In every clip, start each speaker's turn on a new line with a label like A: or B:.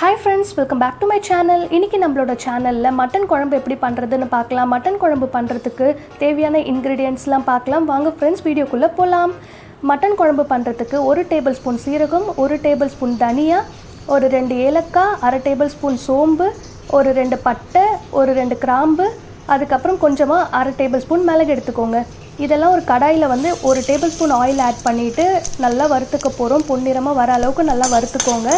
A: Hi friends welcome back to my channel இன்றைக்கி நம்மளோட சேனலில் மட்டன் குழம்பு எப்படி பண்ணுறதுன்னு பார்க்கலாம். மட்டன் குழம்பு பண்ணுறதுக்கு தேவையான இன்க்ரீடியன்ட்ஸ்லாம் பார்க்கலாம். வாங்க ஃப்ரெண்ட்ஸ் வீடியோக்குள்ளே போகலாம் மட்டன் குழம்பு பண்ணுறதுக்கு ஒரு டேபிள் ஸ்பூன் சீரகம் ஒரு டேபிள் ஸ்பூன் தனியா ஒரு ரெண்டு ஏலக்காய் அரை டேபிள் ஸ்பூன் சோம்பு ஒரு ரெண்டு பட்டை ஒரு ரெண்டு கிராம்பு அதுக்கப்புறம் கொஞ்சமாக அரை டேபிள் ஸ்பூன் மிளகு எடுத்துக்கோங்க. இதெல்லாம் ஒரு கடாயில் வந்து ஒரு டேபிள் ஸ்பூன் ஆயில் ஆட் பண்ணிவிட்டு நல்லா வறுத்துக்க போகிறோம் பொன்னிறமாக வர அளவுக்கு நல்லா வறுத்துக்கோங்க.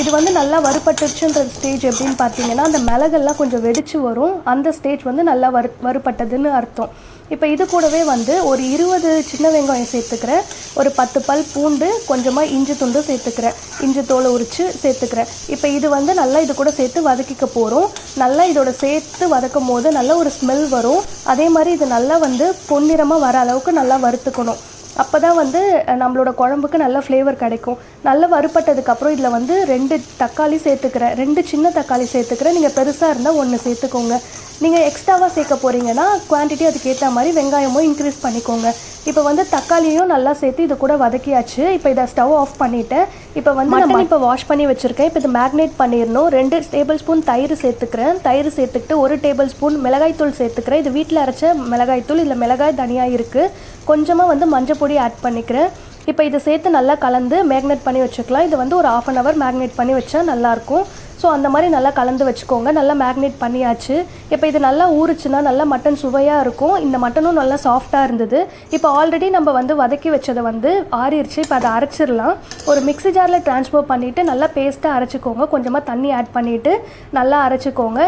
A: இது வந்து நல்லா வறுபட்டுச்சுன்ற ஸ்டேஜ் எப்படின்னு பார்த்தீங்கன்னா அந்த மிளகெல்லாம் கொஞ்சம் வெடிச்சு வரும். அந்த ஸ்டேஜ் வந்து நல்லா வறு வறுபட்டதுன்னு அர்த்தம். இப்போ இது கூடவே வந்து ஒரு இருபது சின்ன வெங்காயம் சேர்த்துக்கிறேன். ஒரு பத்து பல் பூண்டு கொஞ்சமாக இஞ்சி துண்டு சேர்த்துக்கிறேன். இஞ்சி தோலை உரித்து சேர்த்துக்கிறேன். இப்போ இது வந்து நல்லா இது கூட சேர்த்து வதக்கிக்க போகிறோம் நல்லா இதோட சேர்த்து வதக்கும் போது நல்ல ஒரு ஸ்மெல் வரும். அதே மாதிரி இது நல்லா வந்து பொன்னிறமாக வர அளவுக்கு நல்லா வறுத்துக்கணும். அப்போ தான் வந்து நம்மளோட குழம்புக்கு நல்ல ஃப்ளேவர் கிடைக்கும். நல்லா வறுபட்டதுக்கப்புறம் இதில் வந்து ரெண்டு தக்காளி சேர்த்துக்கிறேன். ரெண்டு சின்ன தக்காளி சேர்த்துக்கிறேன். நீங்கள் பெருசாக இருந்தால் ஒன்று சேர்த்துக்கோங்க. நீங்கள் எக்ஸ்ட்ராவாக சேர்க்க போகிறீங்கன்னா குவான்டிட்டி அதுக்கு ஏற்ற மாதிரி வெங்காயமும் இன்க்ரீஸ் பண்ணிக்கோங்க. இப்போ வந்து தக்காளியும் நல்லா சேர்த்து இது கூட வதக்கியாச்சு. இப்போ இதை ஸ்டவ் ஆஃப் பண்ணிவிட்டேன் இப்போ வந்து மட்டன் இப்போ வாஷ் பண்ணி வச்சுருக்கேன். இப்போ இது மேக்னேட் பண்ணிடணும். ரெண்டு டேபிள் ஸ்பூன் தயிர் சேர்த்துக்கிறேன். தயிர் சேர்த்துக்கிட்டு ஒரு டேபிள் ஸ்பூன் மிளகாய்த்தூள் சேர்த்துக்கிறேன். இது வீட்டில் அரைச்ச மிளகாய்த்தூள் இதில் மிளகாய் தனியாக இருக்குது கொஞ்சமாக வந்து மஞ்சள் பொடி ஆட் பண்ணிக்கிறேன். இப்போ இதை சேர்த்து நல்லா கலந்து மேக்னேட் பண்ணி வச்சுக்கலாம். இது வந்து ஒரு ஆஃப் அன் ஹவர் மேக்னேட் பண்ணி வச்சா நல்லாயிருக்கும் ஸோ அந்த மாதிரி நல்லா கலந்து வச்சுக்கோங்க. நல்லா மேக்னேட் பண்ணியாச்சு. இப்போ இது நல்லா ஊறுச்சுன்னா நல்லா மட்டன் சுவையாக இருக்கும். இந்த மட்டனும் நல்லா சாஃப்டாக இருந்தது. இப்போ ஆல்ரெடி நம்ம வந்து வதக்கி வச்சதை வந்து ஆறிடுச்சு இப்போ அதை அரைச்சிடலாம். ஒரு மிக்ஸி ஜாரில் ட்ரான்ஸ்ஃபர் பண்ணிவிட்டு நல்லா பேஸ்ட்டாக அரைச்சிக்கோங்க. கொஞ்சமாக தண்ணி ஆட் பண்ணிவிட்டு நல்லா அரைச்சிக்கோங்க.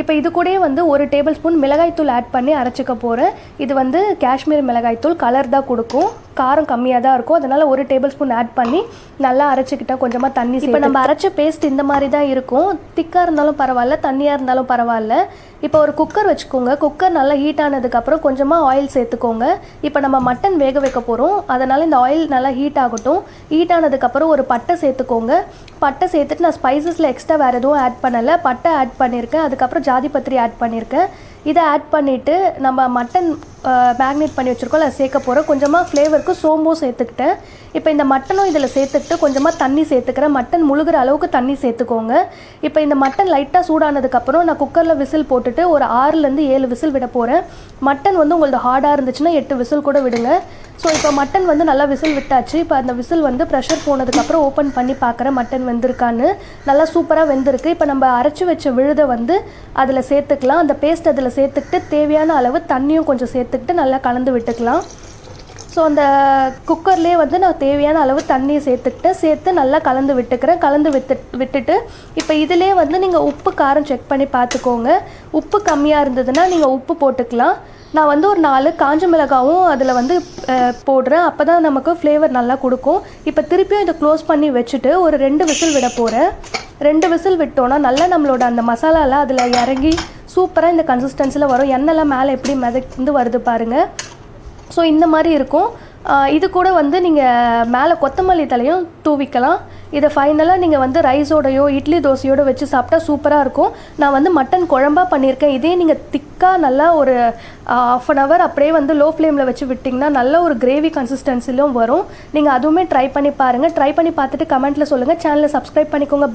A: இப்போ இது கூடயே வந்து ஒரு டேபிள் ஸ்பூன் மிளகாய்த்தூள் ஆட் பண்ணி அரைச்சிக்க போகிறேன் இது வந்து காஷ்மீர் மிளகாய்த்தூள் கலர் தான் கொடுக்கும். காரம் கம்மியாக தான் இருக்கும். அதனால் ஒரு டேபிள் ஸ்பூன் ஆட் பண்ணி நல்லா அரைச்சிக்கிட்டேன் கொஞ்சமாக தண்ணி இப்போ நம்ம அரைச்ச பேஸ்ட் இந்த மாதிரி தான் இருக்கும். திக்காக இருந்தாலும் பரவாயில்ல தண்ணியாக இருந்தாலும் பரவாயில்ல. இப்போ ஒரு குக்கர் வச்சுக்கோங்க. குக்கர் நல்லா ஹீட் ஆனதுக்கப்புறம் கொஞ்சமாக ஆயில் சேர்த்துக்கோங்க. இப்போ நம்ம மட்டன் வேக வைக்க போகிறோம் அதனால் இந்த ஆயில் நல்லா ஹீட் ஆகட்டும். ஹீட் ஆனதுக்கப்புறம் ஒரு பட்டை சேர்த்துக்கோங்க. பட்டை சேர்த்துட்டு நான் ஸ்பைசஸில் எக்ஸ்ட்ரா வேறு எதுவும் ஆட் பண்ணலை. பட்டை ஆட் பண்ணியிருக்கேன். அதுக்கப்புறம் ஜாதி பத்திரி ஆட் பண்ணியிருக்கேன். இதை ஆட் பண்ணிவிட்டு நம்ம மட்டன் மேக்னேட் பண்ணி வச்சுருக்கோம் அதை சேர்க்க போகிறோம் கொஞ்சமாக ஃப்ளேவருக்கு சோம்பும் சேர்த்துக்கிட்டேன். இப்போ இந்த மட்டனும் இதில் சேர்த்துக்கிட்டு கொஞ்சமாக தண்ணி சேர்த்துக்கிறேன். மட்டன் முழுகிற அளவுக்கு தண்ணி சேர்த்துக்கோங்க. இப்போ இந்த மட்டன் லைட்டாக சூடானதுக்கப்புறம் நான் குக்கரில் விசில் போட்டுட்டு ஒரு ஆறுலேருந்து ஏழு விசில் விட போகிறேன் மட்டன் வந்து உங்களது ஹார்டாக இருந்துச்சுன்னா எட்டு விசில் கூட விடுங்க. ஸோ இப்போ மட்டன் வந்து நல்லா விசில் விட்டாச்சு. இப்போ அந்த விசில் வந்து ப்ரெஷர் போனதுக்கப்புறம் ஓப்பன் பண்ணி பார்க்குறேன் மட்டன் வெந்திருக்கான்னு. நல்லா சூப்பராக வெந்திருக்கு. இப்போ நம்ம அரைச்சி வச்ச விழுதை வந்து அதில் சேர்த்துக்கலாம். அந்த பேஸ்ட் அதில் சேர்த்துக்கிட்டு தேவையான அளவு தண்ணியும் கொஞ்சம் சேர்த்து எடுத்துக்கிட்டு நல்லா கலந்து விட்டுக்கலாம். ஸோ அந்த குக்கர்லேயே வந்து நான் தேவையான அளவு தண்ணியை சேர்த்துக்கிட்டு சேர்த்து நல்லா கலந்து விட்டுக்கிறேன். கலந்து விட்டு விட்டுட்டு இப்போ இதிலே வந்து நீங்கள் உப்பு காரம் செக் பண்ணி பார்த்துக்கோங்க. உப்பு கம்மியாக இருந்ததுன்னா நீங்கள் உப்பு போட்டுக்கலாம். நான் வந்து ஒரு நாலு காஞ்ச மிளகாவும் அதில் வந்து போடுறேன். அப்போ தான் நமக்கு ஃப்ளேவர் நல்லா கொடுக்கும். இப்போ திருப்பியும் இதை க்ளோஸ் பண்ணி வச்சுட்டு ஒரு ரெண்டு விசில் விட போகிறேன் ரெண்டு விசில் விட்டோன்னா நல்லா நம்மளோட அந்த மசாலாலாம் அதில் இறங்கி சூப்பராக இந்த கன்சிஸ்டன்சியில் வரும். எண்ணெய்லாம் மேலே எப்படி மிதந்து வருது பாருங்கள் ஸோ இந்த மாதிரி இருக்கும். இது கூட வந்து நீங்கள் மேலே கொத்தமல்லி தலையும் தூவிக்கலாம். இதை ஃபைனலாக நீங்கள் வந்து ரைஸோடையோ இட்லி தோசையோட வச்சு சாப்பிட்டா சூப்பராக இருக்கும். நான் வந்து மட்டன் குழம்பாக பண்ணியிருக்கேன். இதே நீங்கள் திக்காக நல்லா ஒரு ஆஃப் அன் ஹவர் அப்படியே வந்து லோ ஃப்ளேமில் வச்சு விட்டிங்கன்னா நல்ல ஒரு கிரேவி கன்சிஸ்டன்சிலும் வரும். நீங்கள் அதுவுமே ட்ரை பண்ணி பாருங்கள் ட்ரை பண்ணி பார்த்துட்டு கமெண்ட்டில் சொல்லுங்கள் சேனலை சப்ஸ்கிரைப் பண்ணிக்கோங்க.